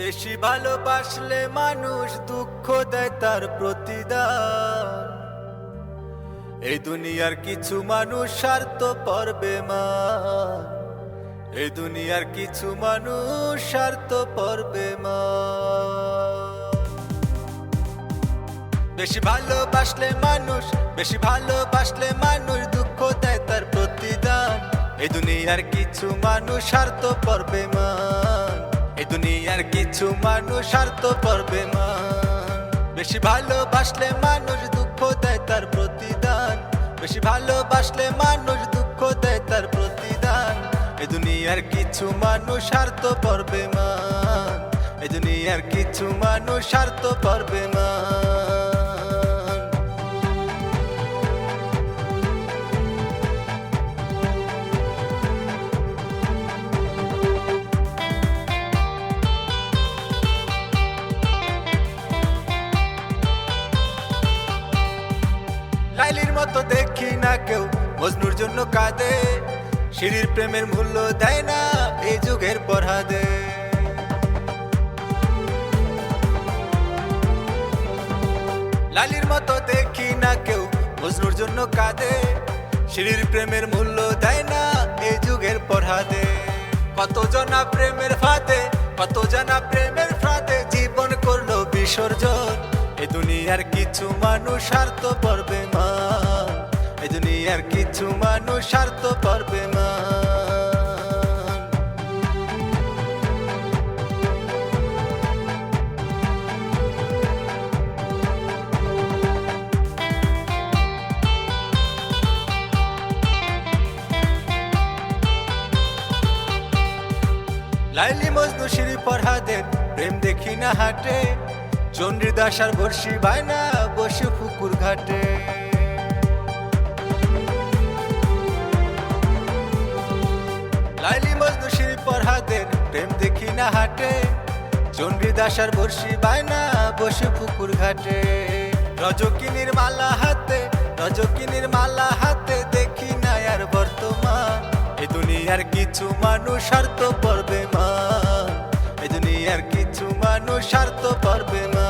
বেশি ভালোবাসলে মানুষ দুঃখ দেয় তার প্রতিদান। এই দুনিয়ার কিছু মানুষ স্বার্থ পরবে মা এই দুনিয়ার কিছু মানুষ স্বার্থ পরবে মা বেশি ভালোবাসলে মানুষ, বেশি ভালোবাসলে মানুষ দুঃখ দেয় তার প্রতিদান। এই দুনিয়ার কিছু মানুষ স্বার্থ পরবে মান এই দুনিয়ার কিছু মানুষ স্বার্থ পড়বে মা বেশি ভালোবাসলে মানুষ দুঃখ দেয় তার প্রতিদান। বেশি ভালোবাসলে মানুষ দুঃখ দেয় তার প্রতিদান। এ দুনিয়ার কিছু মানুষ স্বার্থ পড়বে মা এ দুনিয়ার কিছু মানুষ স্বার্থ পরবে মজনুর জন্য কাঁদে, সিঁড়ির প্রেমের মূল্য দেয় না এই যুগের পরহাদে। লালির মতো দেখি না কেউ, মজনুর জন্য কাঁদে, সিঁড়ির প্রেমের মূল্য দেয় না এই যুগের পরহাদে। কত জনা প্রেমের ফাঁদে কত জানা প্রেমের ফাঁদে, জীবন করল বিসর্জন। এই দুনিয়ার কিছু মানুষ মা এই দুনিয়ার কিছু মানুষ স্বার্থ পারবে মা লাইলি মজনু, শ্রী পরহাদের প্রেম দেখি না হাটে। চন্ডী দাসার বর্ষি বায়না, বসে পুকুর ঘাটে। লাইলি মজনু শ্রী পরহাদের প্রেম দেখি না হাটে। চন্ডী দাসার বর্ষি বায়না বসে পুকুর ঘাটে। রজকিনীর মালা হাতে, রজকিনীর মালা হাতে দেখি না আর বর্তমান। এই দুনিয়ার কিছু মানুষ স্বার্থ পড়বে মা। এই দুনিয়ার কিছু মানুষ স্বার্থ পড়বে মা।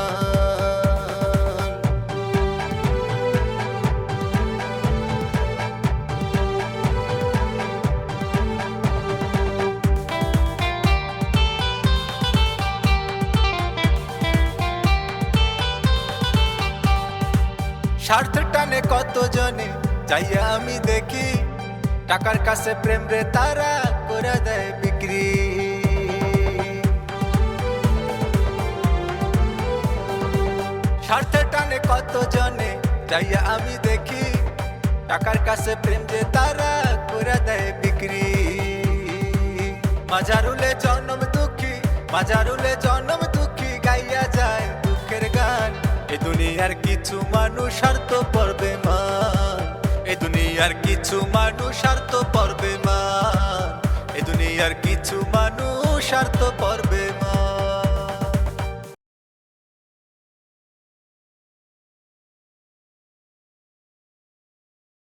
স্বার্থ টানে কত জনে যাইয়া আমি দেখি, টাকার কাছে প্রেম রে তারা করে দেয় বিক্রি। স্বার্থ টানে কত জনে যাইয়া আমি দেখি, টাকার কাছে প্রেম যে তারা করে দেয় বিক্রি। মাজারুলে জন্ম দুঃখী, মাজারুলে জন্ম দুঃখী, গাইয়া যায় দুঃখের গান। এ দুনিয়ার কিছু মানুষ আর তো পড়বে মা এ দুনিয়ার কিছু মানুষ স্বার্থ